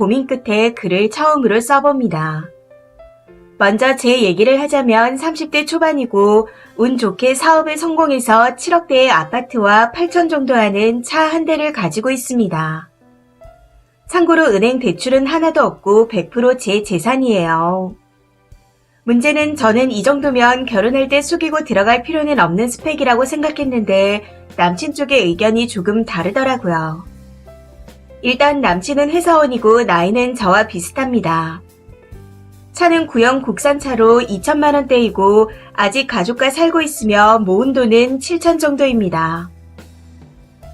고민 끝에 글을 처음으로 써봅니다. 먼저 제 얘기를 하자면 30대 초반이고 운 좋게 사업에 성공해서 7억대의 아파트와 8천 정도 하는 차 한 대를 가지고 있습니다. 참고로 은행 대출은 하나도 없고 100%제 재산이에요. 문제는 저는 이 정도면 결혼할 때 숙이고 들어갈 필요는 없는 스펙이라고 생각했는데 남친 쪽의 의견이 조금 다르더라고요. 일단 남친은 회사원이고 나이는 저와 비슷합니다. 차는 구형 국산차로 2천만 원대이고 아직 가족과 살고 있으며 모은 돈은 7천 정도입니다.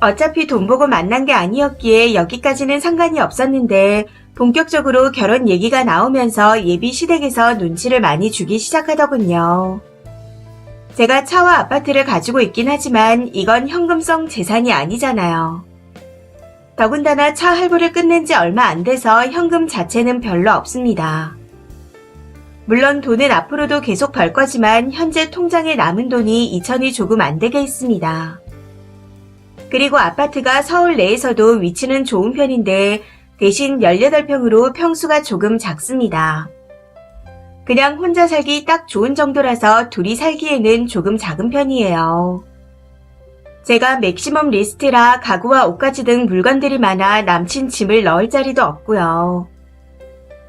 어차피 돈 보고 만난 게 아니었기에 여기까지는 상관이 없었는데 본격적으로 결혼 얘기가 나오면서 예비 시댁에서 눈치를 많이 주기 시작하더군요. 제가 차와 아파트를 가지고 있긴 하지만 이건 현금성 재산이 아니잖아요. 더군다나 차 할부를 끝낸 지 얼마 안 돼서 현금 자체는 별로 없습니다. 물론 돈은 앞으로도 계속 벌 거지만 현재 통장에 남은 돈이 2천이 조금 안 되게 있습니다. 그리고 아파트가 서울 내에서도 위치는 좋은 편인데 대신 18평으로 평수가 조금 작습니다. 그냥 혼자 살기 딱 좋은 정도라서 둘이 살기에는 조금 작은 편이에요. 제가 맥시멈 리스트라 가구와 옷가지 등 물건들이 많아 남친 짐을 넣을 자리도 없고요.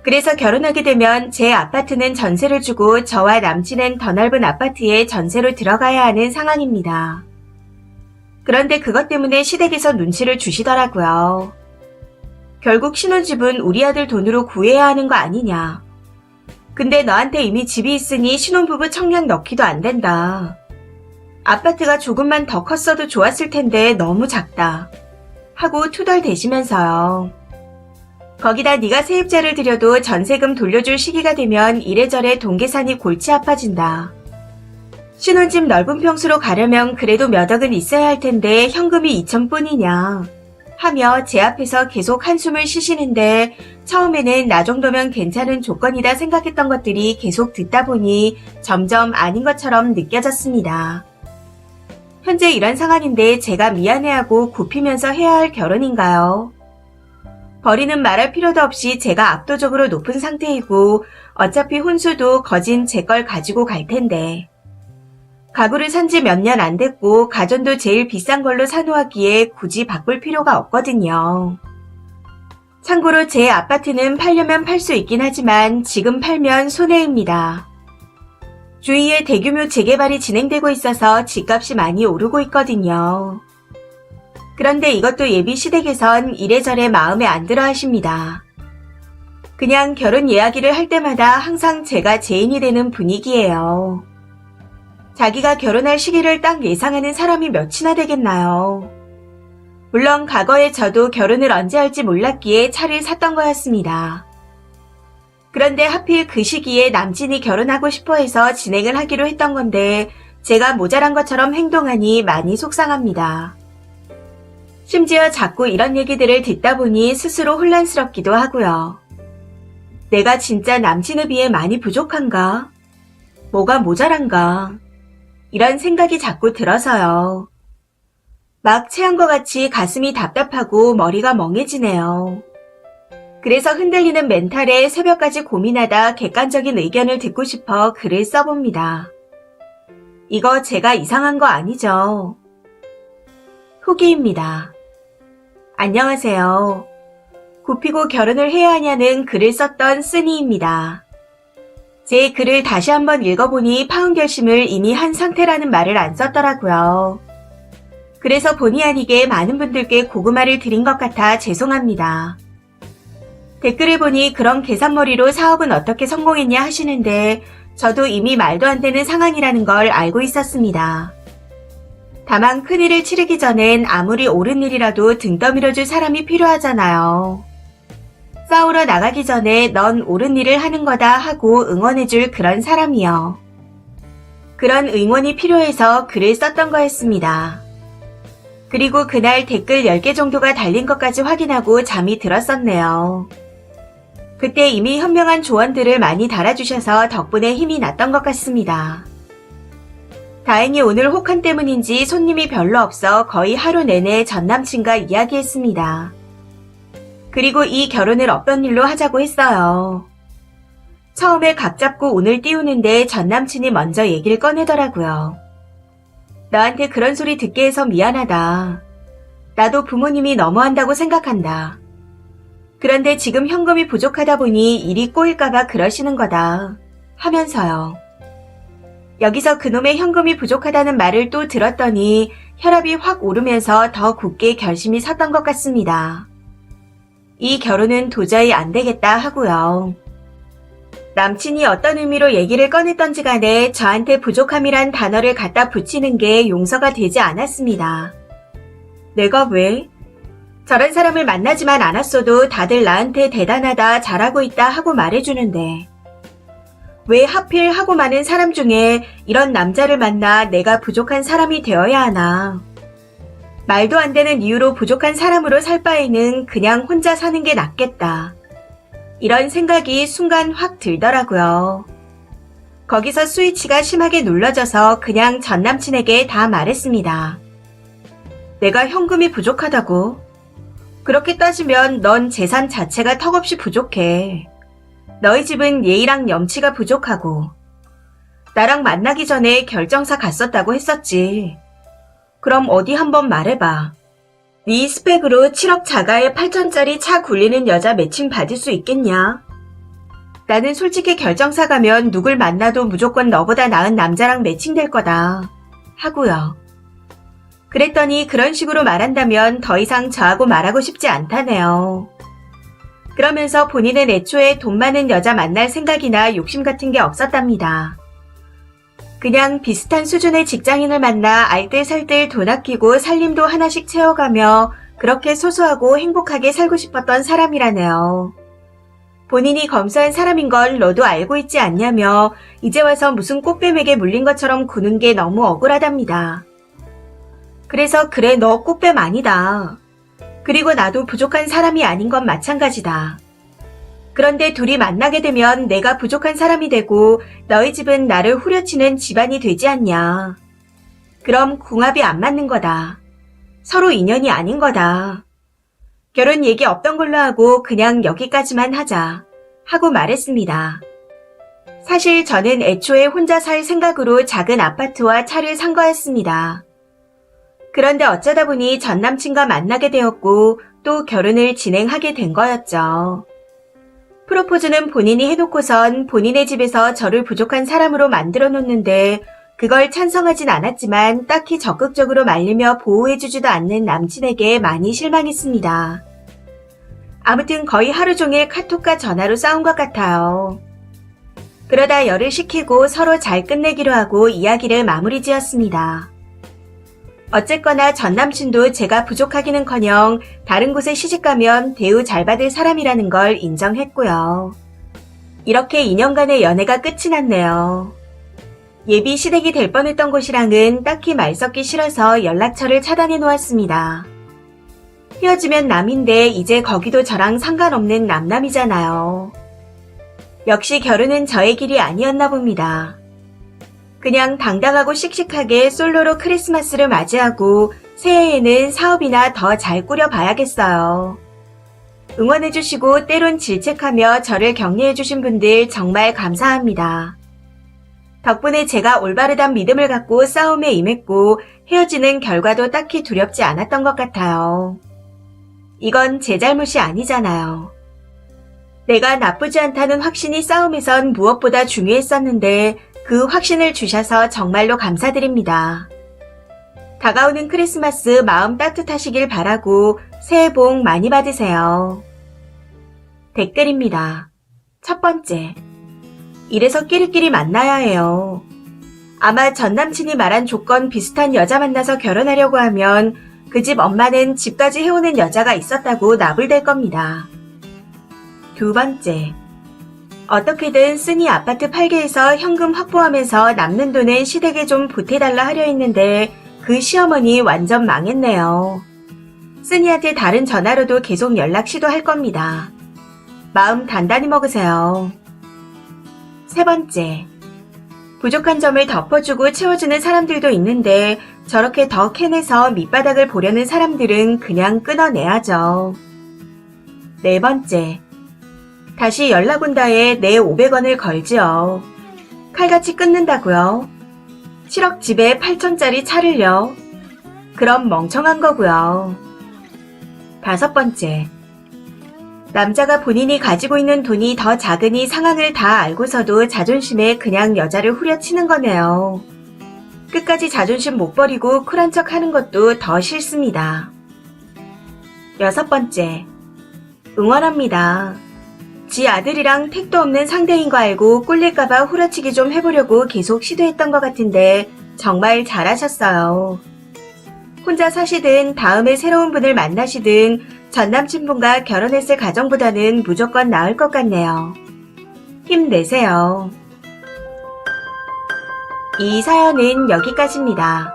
그래서 결혼하게 되면 제 아파트는 전세를 주고 저와 남친은 더 넓은 아파트에 전세로 들어가야 하는 상황입니다. 그런데 그것 때문에 시댁에서 눈치를 주시더라고요. 결국 신혼집은 우리 아들 돈으로 구해야 하는 거 아니냐. 근데 너한테 이미 집이 있으니 신혼부부 청약 넣기도 안 된다. 아파트가 조금만 더 컸어도 좋았을 텐데 너무 작다. 하고 투덜대시면서요. 거기다 네가 세입자를 들여도 전세금 돌려줄 시기가 되면 이래저래 돈 계산이 골치 아파진다. 신혼집 넓은 평수로 가려면 그래도 몇 억은 있어야 할 텐데 현금이 2천 뿐이냐. 하며 제 앞에서 계속 한숨을 쉬시는데 처음에는 나 정도면 괜찮은 조건이다 생각했던 것들이 계속 듣다 보니 점점 아닌 것처럼 느껴졌습니다. 현재 이런 상황인데 제가 미안해하고 굽히면서 해야 할 결혼인가요? 버리는 말할 필요도 없이 제가 압도적으로 높은 상태이고 어차피 혼수도 거진 제 걸 가지고 갈 텐데. 가구를 산 지 몇 년 안 됐고 가전도 제일 비싼 걸로 사놓았기에 굳이 바꿀 필요가 없거든요. 참고로 제 아파트는 팔려면 팔 수 있긴 하지만 지금 팔면 손해입니다. 주위에 대규모 재개발이 진행되고 있어서 집값이 많이 오르고 있거든요. 그런데 이것도 예비 시댁에선 이래저래 마음에 안 들어 하십니다. 그냥 결혼 이야기를 할 때마다 항상 제가 제인이 되는 분위기예요. 자기가 결혼할 시기를 딱 예상하는 사람이 몇이나 되겠나요? 물론 과거에 저도 결혼을 언제 할지 몰랐기에 차를 샀던 거였습니다. 그런데 하필 그 시기에 남친이 결혼하고 싶어 해서 진행을 하기로 했던 건데 제가 모자란 것처럼 행동하니 많이 속상합니다. 심지어 자꾸 이런 얘기들을 듣다 보니 스스로 혼란스럽기도 하고요. 내가 진짜 남친에 비해 많이 부족한가? 뭐가 모자란가? 이런 생각이 자꾸 들어서요. 막 체한 것 같이 가슴이 답답하고 머리가 멍해지네요. 그래서 흔들리는 멘탈에 새벽까지 고민하다 객관적인 의견을 듣고 싶어 글을 써봅니다. 이거 제가 이상한 거 아니죠? 후기입니다. 안녕하세요. 굽히고 결혼을 해야 하냐는 글을 썼던 쓰니입니다. 제 글을 다시 한번 읽어보니 파운 결심을 이미 한 상태라는 말을 안 썼더라고요. 그래서 본의 아니게 많은 분들께 고구마를 드린 것 같아 죄송합니다. 댓글을 보니 그런 계산머리로 사업은 어떻게 성공했냐 하시는데 저도 이미 말도 안 되는 상황이라는 걸 알고 있었습니다. 다만 큰일을 치르기 전엔 아무리 옳은 일이라도 등 떠밀어줄 사람이 필요하잖아요. 싸우러 나가기 전에 넌 옳은 일을 하는 거다 하고 응원해줄 그런 사람이요. 그런 응원이 필요해서 글을 썼던 거였습니다. 그리고 그날 댓글 10개 정도가 달린 것까지 확인하고 잠이 들었었네요. 그때 이미 현명한 조언들을 많이 달아주셔서 덕분에 힘이 났던 것 같습니다. 다행히 오늘 혹한 때문인지 손님이 별로 없어 거의 하루 내내 전 남친과 이야기했습니다. 그리고 이 결혼을 없던 일로 하자고 했어요. 처음에 각 잡고 오늘 띄우는데 전 남친이 먼저 얘기를 꺼내더라고요. 너한테 그런 소리 듣게 해서 미안하다. 나도 부모님이 너무한다고 생각한다. 그런데 지금 현금이 부족하다 보니 일이 꼬일까봐 그러시는 거다. 하면서요. 여기서 그놈의 현금이 부족하다는 말을 또 들었더니 혈압이 확 오르면서 더 굳게 결심이 섰던 것 같습니다. 이 결혼은 도저히 안 되겠다 하고요. 남친이 어떤 의미로 얘기를 꺼냈던지 간에 저한테 부족함이란 단어를 갖다 붙이는 게 용서가 되지 않았습니다. 내가 왜? 저런 사람을 만나지만 않았어도 다들 나한테 대단하다, 잘하고 있다 하고 말해주는데. 왜 하필 하고 많은 사람 중에 이런 남자를 만나 내가 부족한 사람이 되어야 하나. 말도 안 되는 이유로 부족한 사람으로 살 바에는 그냥 혼자 사는 게 낫겠다. 이런 생각이 순간 확 들더라고요. 거기서 스위치가 심하게 눌러져서 그냥 전 남친에게 다 말했습니다. 내가 현금이 부족하다고? 그렇게 따지면 넌 재산 자체가 턱없이 부족해. 너희 집은 예의랑 염치가 부족하고, 나랑 만나기 전에 결정사 갔었다고 했었지. 그럼 어디 한번 말해봐. 네 스펙으로 7억 자가에 8천짜리 차 굴리는 여자 매칭 받을 수 있겠냐? 나는 솔직히 결정사 가면 누굴 만나도 무조건 너보다 나은 남자랑 매칭될 거다. 하고요. 그랬더니 그런 식으로 말한다면 더 이상 저하고 말하고 싶지 않다네요. 그러면서 본인은 애초에 돈 많은 여자 만날 생각이나 욕심 같은 게 없었답니다. 그냥 비슷한 수준의 직장인을 만나 알뜰살뜰 돈 아끼고 살림도 하나씩 채워가며 그렇게 소소하고 행복하게 살고 싶었던 사람이라네요. 본인이 검소한 사람인 걸 너도 알고 있지 않냐며 이제 와서 무슨 꽃뱀에게 물린 것처럼 구는 게 너무 억울하답니다. 그래서 그래 너 꽃뱀 아니다. 그리고 나도 부족한 사람이 아닌 건 마찬가지다. 그런데 둘이 만나게 되면 내가 부족한 사람이 되고 너희 집은 나를 후려치는 집안이 되지 않냐. 그럼 궁합이 안 맞는 거다. 서로 인연이 아닌 거다. 결혼 얘기 없던 걸로 하고 그냥 여기까지만 하자. 하고 말했습니다. 사실 저는 애초에 혼자 살 생각으로 작은 아파트와 차를 산 거였습니다. 그런데 어쩌다 보니 전 남친과 만나게 되었고 또 결혼을 진행하게 된 거였죠. 프로포즈는 본인이 해놓고선 본인의 집에서 저를 부족한 사람으로 만들어 놓는데 그걸 찬성하진 않았지만 딱히 적극적으로 말리며 보호해주지도 않는 남친에게 많이 실망했습니다. 아무튼 거의 하루 종일 카톡과 전화로 싸운 것 같아요. 그러다 열을 식히고 서로 잘 끝내기로 하고 이야기를 마무리 지었습니다. 어쨌거나 전 남친도 제가 부족하기는커녕 다른 곳에 시집가면 대우 잘 받을 사람이라는 걸 인정했고요. 이렇게 2년간의 연애가 끝이 났네요. 예비 시댁이 될 뻔했던 곳이랑은 딱히 말 섞기 싫어서 연락처를 차단해 놓았습니다. 헤어지면 남인데 이제 거기도 저랑 상관없는 남남이잖아요. 역시 결혼은 저의 길이 아니었나 봅니다. 그냥 당당하고 씩씩하게 솔로로 크리스마스를 맞이하고 새해에는 사업이나 더 잘 꾸려봐야겠어요. 응원해주시고 때론 질책하며 저를 격려해주신 분들 정말 감사합니다. 덕분에 제가 올바르단 믿음을 갖고 싸움에 임했고 헤어지는 결과도 딱히 두렵지 않았던 것 같아요. 이건 제 잘못이 아니잖아요. 내가 나쁘지 않다는 확신이 싸움에선 무엇보다 중요했었는데 그 확신을 주셔서 정말로 감사드립니다. 다가오는 크리스마스 마음 따뜻하시길 바라고 새해 복 많이 받으세요. 댓글입니다. 첫 번째. 이래서 끼리끼리 만나야 해요. 아마 전 남친이 말한 조건 비슷한 여자 만나서 결혼하려고 하면 그 집 엄마는 집까지 해오는 여자가 있었다고 나불댈 겁니다. 두 번째. 어떻게든 쓰니 아파트 팔게해서 현금 확보하면서 남는 돈은 시댁에 좀 보태달라 하려 했는데 그 시어머니 완전 망했네요. 쓰니한테 다른 전화로도 계속 연락 시도할 겁니다. 마음 단단히 먹으세요. 세 번째. 부족한 점을 덮어주고 채워주는 사람들도 있는데 저렇게 더 캐내서 밑바닥을 보려는 사람들은 그냥 끊어내야죠. 네 번째. 다시 연락 온다에 내 500원을 걸지요. 칼같이 끊는다고요. 7억 집에 8천짜리 차를요. 그럼 멍청한 거고요. 다섯 번째. 남자가 본인이 가지고 있는 돈이 더 작으니 상황을 다 알고서도 자존심에 그냥 여자를 후려치는 거네요. 끝까지 자존심 못 버리고 쿨한 척 하는 것도 더 싫습니다. 여섯 번째. 응원합니다. 지 아들이랑 택도 없는 상대인 거 알고 꿀릴까봐 후려치기 좀 해보려고 계속 시도했던 것 같은데 정말 잘하셨어요. 혼자 사시든 다음에 새로운 분을 만나시든 전 남친분과 결혼했을 가정보다는 무조건 나을 것 같네요. 힘내세요. 이 사연은 여기까지입니다.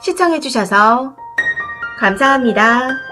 시청해주셔서 감사합니다.